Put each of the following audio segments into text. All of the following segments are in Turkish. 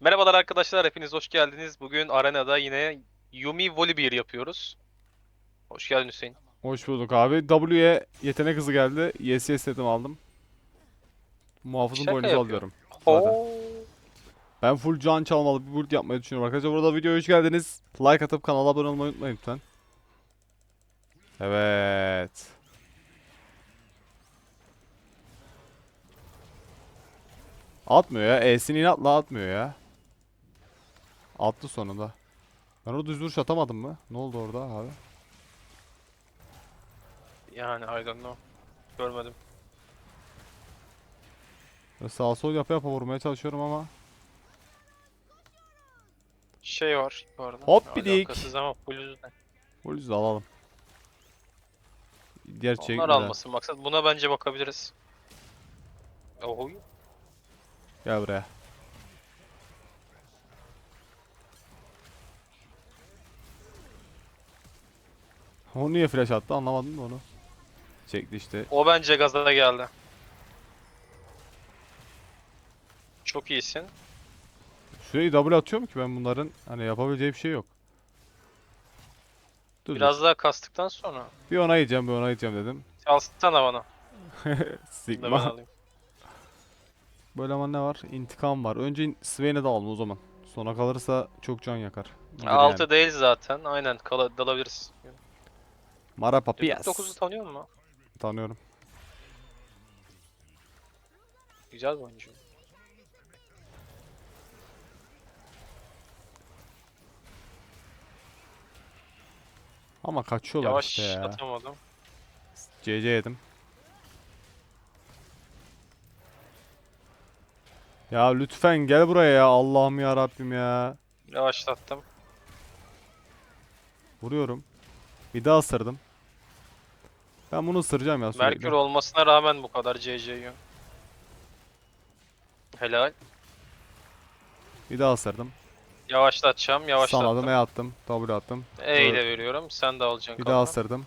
Merhabalar arkadaşlar, hepiniz hoş geldiniz. Bugün arenada yine Yumi Volibear yapıyoruz. Hoş geldin Hüseyin. Hoş bulduk abi. W'ye yetenek hızı geldi. Yes yes dedim aldım. Muhafızın Şaka boynuzu yapıyor. alıyorum. Zaten. Oo. Ben full can çalmalı bir build yapmayı düşünüyorum arkadaşlar. Burada videoya hoş geldiniz. Like atıp kanala abone olmayı unutmayın lütfen. Evet. Atmıyor ya. E'sini inatla atmıyor ya. Attı sonunda. Ben orada düz vuruş atamadım mı? Ne oldu orada abi? Yani I don't know. Görmedim. Böyle Sağ sol yapa yapa vurmaya çalışıyorum ama. Şey var bu arada. Hop bidik. Alakasız ama full yüzden. O yüzden alalım. Gerçek. Onlar almasın maksat. Buna bence bakabiliriz. Oho. Gel buraya. O niye flash attı anlamadım da onu. Çekti işte. O bence gaza geldi. Çok iyisin. Süreyi double atıyor mu ki ben bunların? Hani yapabileceği bir şey yok. Dur, dur. Biraz daha kastıktan sonra. Bir ona yiyeceğim bir ona yiyeceğim dedim. Alsana bana. Bunu da ben Sigma. alayım. Böyle ama ne var? İntikam var. Önce Swain'e de alalım o zaman. Sona kalırsa çok can yakar. Bilir yani. 6 değil zaten. Aynen kala dalabiliriz. Mara Papias. 9'u tanıyor musun? Tanıyorum. Güzel bir oyuncu. Ama kaçıyorlar Yavaş işte ya. atamadım. CC yedim. Ya lütfen gel buraya ya Allah'ım ya Rabbim ya. Yavaşlattım. Vuruyorum. Bir daha ısırdım. Ben bunu ısıracağım ya sürekli. Merkür olmasına rağmen bu kadar CC'yi. Helal. Bir daha ısırdım. Yavaşlatacağım, yavaşlattım. Sanadım E attım. W attım. E'yi de veriyorum. Sen de alacaksın Bir daha kanka. ısırdım.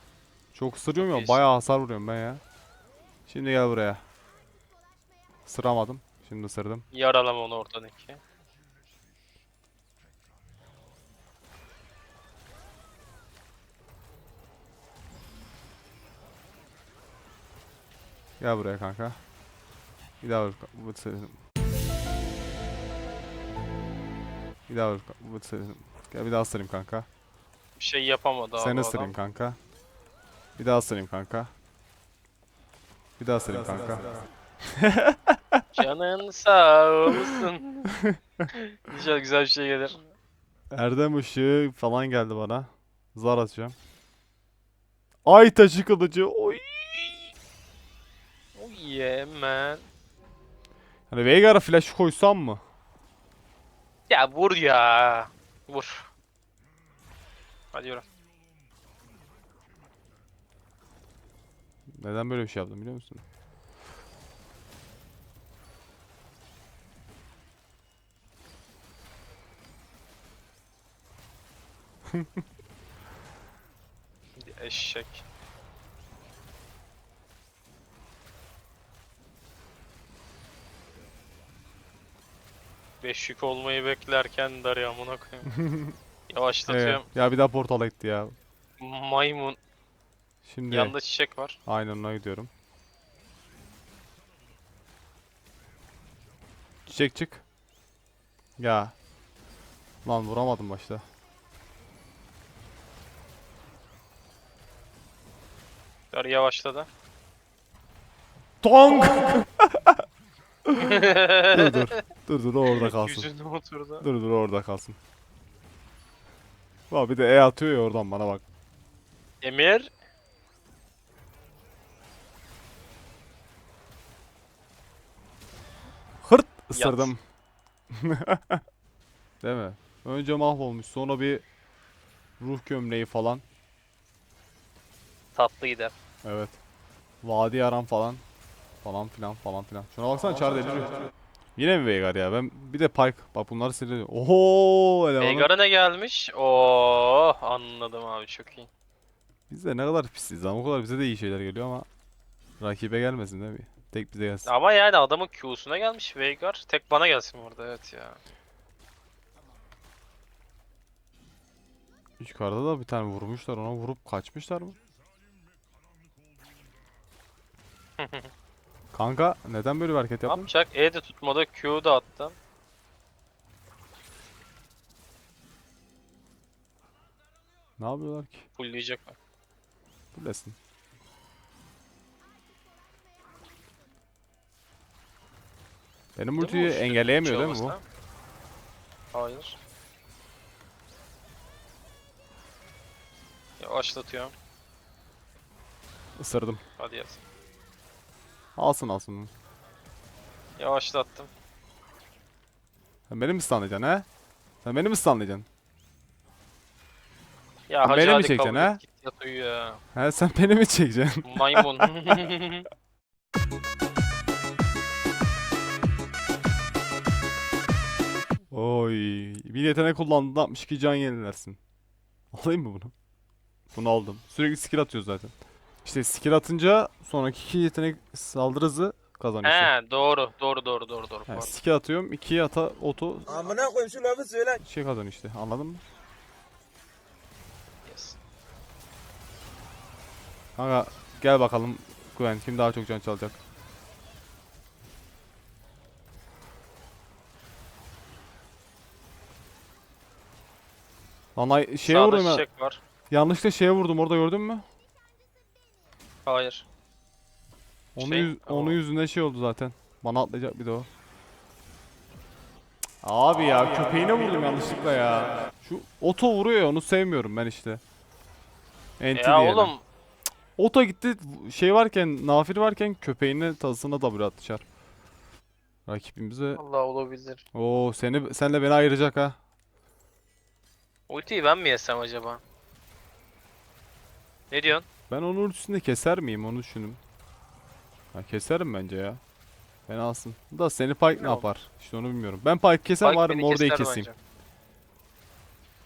Çok ısırıyorum ya bayağı hasar vuruyorum ben ya. Şimdi gel buraya. Sıramadım. Şimdi ısırdım. Yaralama onu oradan iki. Gel buraya kanka. Bir daha vur. Bir daha vur. Gel bir daha ısırayım kanka. Bir şey yapamadı abi Seni ısırayım adam. kanka. Bir daha ısırayım kanka. Bir daha ısırayım kanka. Canın sağ olsun. İnşallah güzel bir şey gelir. Erdem ışığı falan geldi bana. Zar atacağım. Ay taşı kılıcı. Oy. Man. Hani Veigar'a flash koysam mı? Ya vur ya. Vur. Hadi yürü. Neden böyle bir şey yaptım biliyor musun? Eşek. Beş yük olmayı beklerken darı amına koyayım. Yavaşlatıyorum. ya bir daha portala gitti ya. Maymun. Şimdi Yanında çiçek var. aynen ona gidiyorum. Çiçek çık. Ya. Lan vuramadım başta. Darı yavaşladı. Tong! dur dur. Dur dur o orada kalsın. Oturdu. Dur dur orada kalsın. Bak bir de E atıyor ya oradan bana bak. Emir. Hırt ısırdım. Değil mi? Önce mahvolmuş sonra bir ruh gömleği falan. Tatlı gider. Evet. Vadi yaran falan. Falan filan falan filan. Şuna baksana çar deliriyor. Yine mi Veigar ya? Ben bir de Pyke. Bak bunları siliyorum. Oho. Veigar'a ne gelmiş? Oo anladım abi çok iyi. Biz de ne kadar pisiz ama o kadar bize de iyi şeyler geliyor ama rakibe gelmesin değil mi? Tek bize gelsin. Ama yani adamın Q'suna gelmiş Veigar. Tek bana gelsin burada evet ya. Yukarıda da bir tane vurmuşlar ona vurup kaçmışlar mı? Kanka neden böyle bir hareket yaptın? yapacak? E de tutmadı. Q da attı. Ne yapıyorlar ki? Fullleyecek mi? Bilesin. Benim ultiyi engelleyemiyor değil mi bu? Hayır. Yavaşlatıyor. Isırdım. Hadi yat. Alsın alsın. Yavaşlattım. Sen beni mi stunlayacaksın he? Sen beni mi stunlayacaksın? Ya Beni hacı mi hadi çekeceksin kabul ha? et, Git yat uyu ya. He sen beni mi çekeceksin? Maymun. Oy. Bir yetenek kullandığında 62 can yenilersin. Alayım mı bunu? Bunu aldım. Sürekli skill atıyor zaten. İşte skill atınca sonraki iki yetenek saldırı hızı kazanıyorsun. He doğru doğru doğru doğru doğru. Yani skill atıyorum, 2'ye ata oto Amına koyayım şu lafı söyle. şey kazan işte. Anladın mı? Yes. Kanka gel bakalım Gwen kim daha çok can çalacak? Lan ay şeye Sağda vurdum ya. çiçek var. Yanlışlıkla şeye vurdum orada gördün mü? Hayır. Onun, Şey, yüz, o- onun yüzünden şey oldu zaten. Bana atlayacak bir de o. Abi ya köpeğine vurdum yanlışlıkla ya. Şu oto vuruyor ya onu sevmiyorum ben işte. Enti Ya diyelim. oğlum Oto gitti şey varken Nafir varken köpeğine tazısına W atışar. Rakibimize Allah olabilir. Oo seni senle beni ayıracak ha. Ultiyi ben mi yesem acaba? Ne diyorsun? Ben onun ultisini keser miyim onu düşünün. Ha, keserim bence ya. Fenasın. Da seni Pike ne Bilmiyorum. yapar? İşte onu bilmiyorum. Ben Pike kesem var Morde'yi keseyim. bence.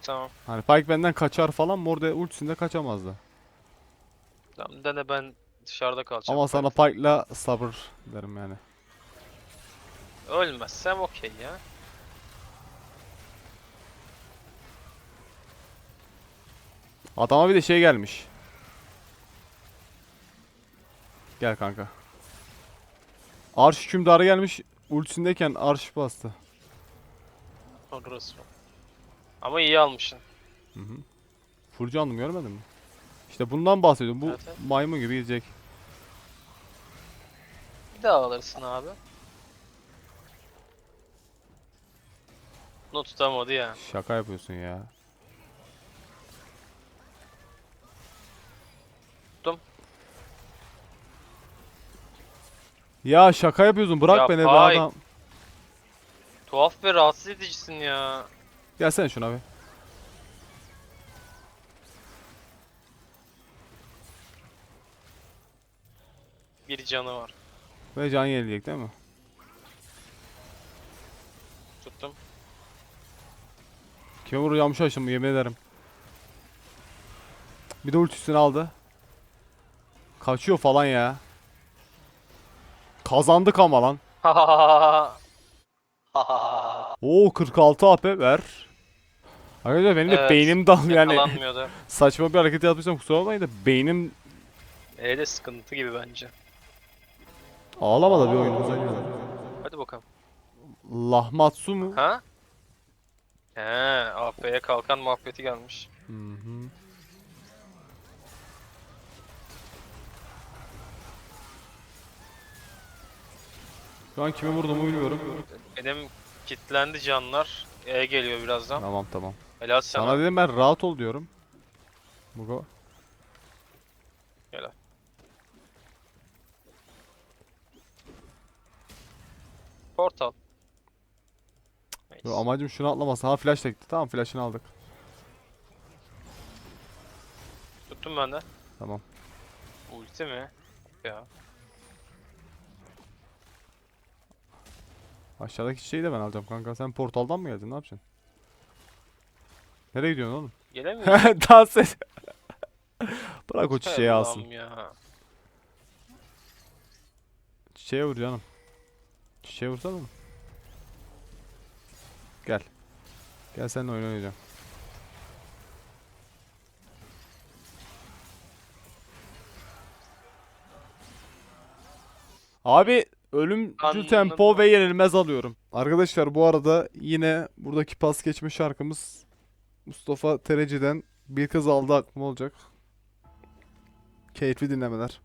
Tamam. Hani Pike benden kaçar falan Morde ultisinde kaçamazdı. Tamam dene ben dışarıda kalacağım. Ama sana Pike'la sabır derim yani. Ölmezsem okey ya. Adama bir de şey gelmiş. Gel kanka. Arş hükümdarı gelmiş. Ultisindeyken arş bastı. Orası. Ama iyi almışsın. Hı hı. Furcu andım görmedin mi? İşte bundan bahsediyorum. Bu Evet, evet. maymun gibi gidecek. Bir daha alırsın abi. Bunu tutamadı ya. Şaka yapıyorsun ya. Tuttum. Ya şaka yapıyorsun. Bırak Ya beni be Pike. adam. Tuhaf ve rahatsız edicisin ya. Gelsene şuna bir. Bir canı var. Ve can yenileyecek değil mi? Tuttum. Kime vuracağım şaşım yemin ederim. Bir de ultisini aldı. Kaçıyor falan ya. Kazandık ama lan. Oo 46 AP ver. Arkadaşlar benim de Evet, beynim dal yani. Yakalanmıyordu. Saçma bir hareket yaptıysam kusura bakmayın da beynim Öyle sıkıntı gibi bence. ağlamadı bir oyunumuza girdi. Hadi bakalım. Lahmatsu mu? Ha? He, AP'ye kalkan muhabbeti gelmiş. Hı hı. Şu an kime vurduğumu bilmiyorum. Benim kitlendi canlar. E geliyor birazdan. Tamam tamam. Helal sana. Sana dedim ben rahat ol diyorum. Mugo. Helal. Portal. Neyse. Yo, amacım şunu atlaması. Ha flash gitti. Tamam flash'ını aldık. Tuttum ben de. Tamam. Ulti mi? Ya. Aşağıdaki çiçeği de ben alacağım kanka. Sen portaldan mı geldin? Ne yapacaksın? Nereye gidiyorsun oğlum? Gelemiyorum. Dans et. Bırak o çiçeği alsın. ya. Çiçeğe vur canım. Çiçeğe vursana mı? Gel. Gel seninle oyun oynayacağım. Abi ölümcül Anladım. tempo ve yenilmez alıyorum. Arkadaşlar bu arada yine buradaki pas geçme şarkımız Mustafa Tereci'den bir kız aldı aklıma olacak. Keyifli dinlemeler.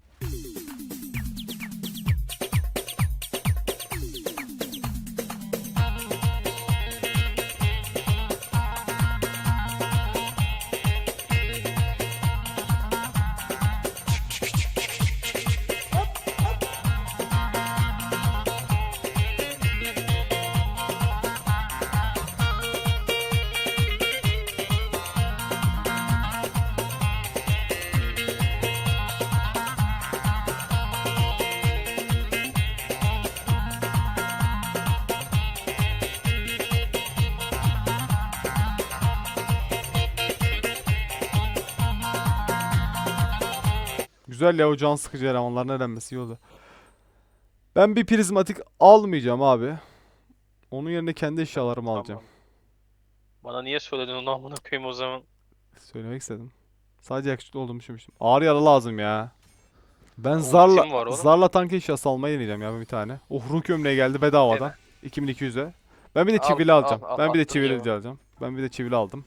Güzel ya o can sıkıcı elemanların elenmesi iyi oldu. Ben bir prizmatik almayacağım abi. Onun yerine kendi eşyalarımı alacağım. Bana niye söyledin onu amına koyayım o zaman? Söylemek istedim. Sadece yakışıklı olduğumu düşünmüştüm. Ağır yara lazım ya. Ben Ultim zarla oğlum. zarla tank eşyası almayı deneyeceğim ya bir tane. Oh ruh gömleği geldi bedavadan. 2200'e. Ben bir de Al, çivili al, alacağım. al, Ben bir de çivili alacağım. Ben bir de çivili aldım.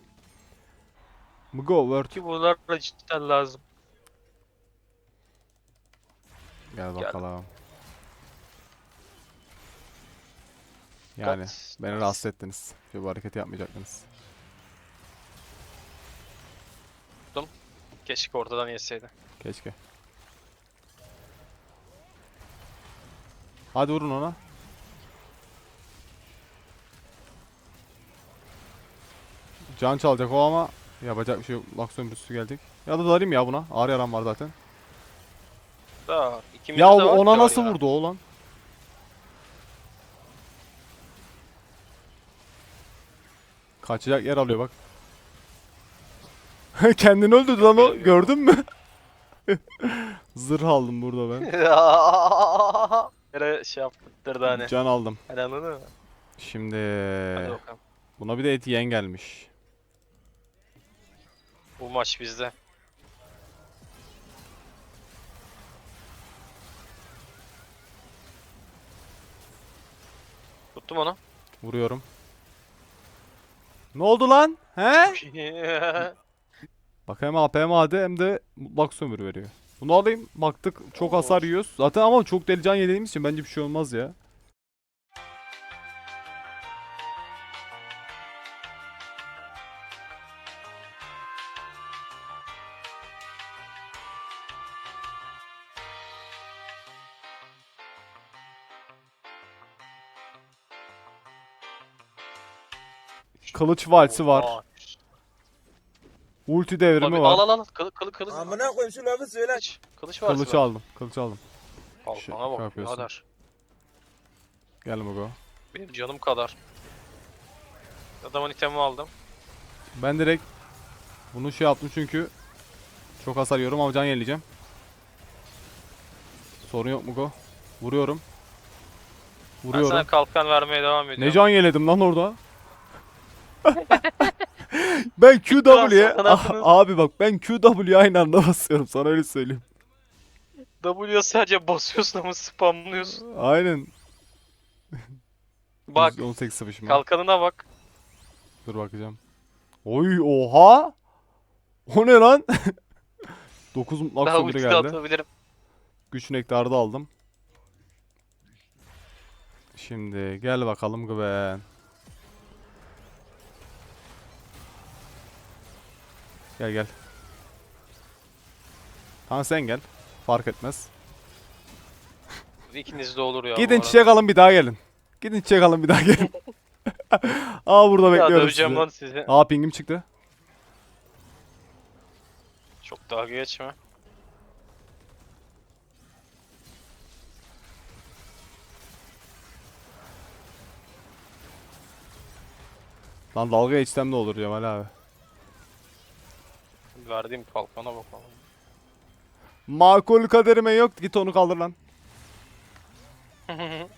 Mugo word. Ki bunlar da cidden lazım. Gel bakalım. Yani Kat- beni rahatsız ettiniz. Şöyle bu hareketi yapmayacaktınız. Keşke ortadan yeseydi. Keşke. Hadi vurun ona. Can çalacak o ama yapacak bir şey yok. Lak sömürüsü geldik. Ya da dalayım ya buna. Ağır yaram var zaten. Da ikimizde Ya de var ona ki nasıl ya. vurdu o lan? Kaçacak yer alıyor bak. Kendini öldürdü lan o. Gördün mü? Zırh aldım burada ben. Yere şey yaptırdı hani. Can aldım. Hani anladın mı? Şimdi Hadi bakalım. buna bir de etiyen gelmiş. Bu maç bizde. Tuttum onu. Vuruyorum. Ne oldu lan? He? Bak hem AP hem AD hem de mutlak sömürü veriyor. Bunu alayım. Baktık çok hasar yiyoruz. Zaten ama çok deli can yediğimiz için bence bir şey olmaz ya. Kılıç valsi var. Aa, Ulti devrimi Tabii, var. al al al. Kılı, kılı, kılıç. Amına koyayım şu lafı söyle. Kılıç. Kılıç var. Kılıç aldım. Kılıç aldım. Şey, Kalkana bak yapıyorsun. birader. Gel Mugo. Benim canım kadar. Adamın itemi aldım. Ben direkt bunu şey yaptım çünkü çok hasar yiyorum ama can yenileyeceğim. Sorun yok Mugo. Vuruyorum. Ben Vuruyorum. sana kalkan vermeye devam ediyorum. Ne can yeledim lan orada? Ben QW'ye Sakın atınız. abi bak ben QW'ye aynı anda basıyorum sana öyle söyleyeyim. W'ye sadece basıyorsun ama spamlıyorsun. Aynen. Bak 18 sıvışma. kalkanına bak. Dur bakacağım. Oy oha. O ne lan? 9 mutlak Daha sömürü ulti de geldi. atabilirim. Güç nektarı da aldım. Şimdi gel bakalım Gwen. Gel gel. Tamam sen gel. Fark etmez. İkiniz de olur ya. bu Gidin arada. çiçek alın bir daha gelin. Gidin çiçek alın bir daha gelin. Aa burada Ya bekliyoruz döveceğim sizi. lan sizi. Aa pingim çıktı. Çok daha geçme. Lan dalga geçsem de olur Cemal abi. Verdiğim kalkana bakalım. Makul kaderime yok. Git onu kaldır lan.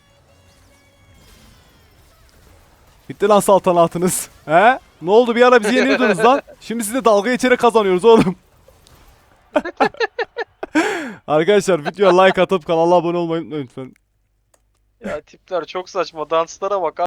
Bitti lan saltanatınız. He? Ne oldu bir ara bizi yeniyordunuz lan. Şimdi size dalga geçerek kazanıyoruz oğlum. Arkadaşlar videoya like atıp kanala abone olmayı unutmayın lütfen. Ya tipler çok saçma. Danslara bak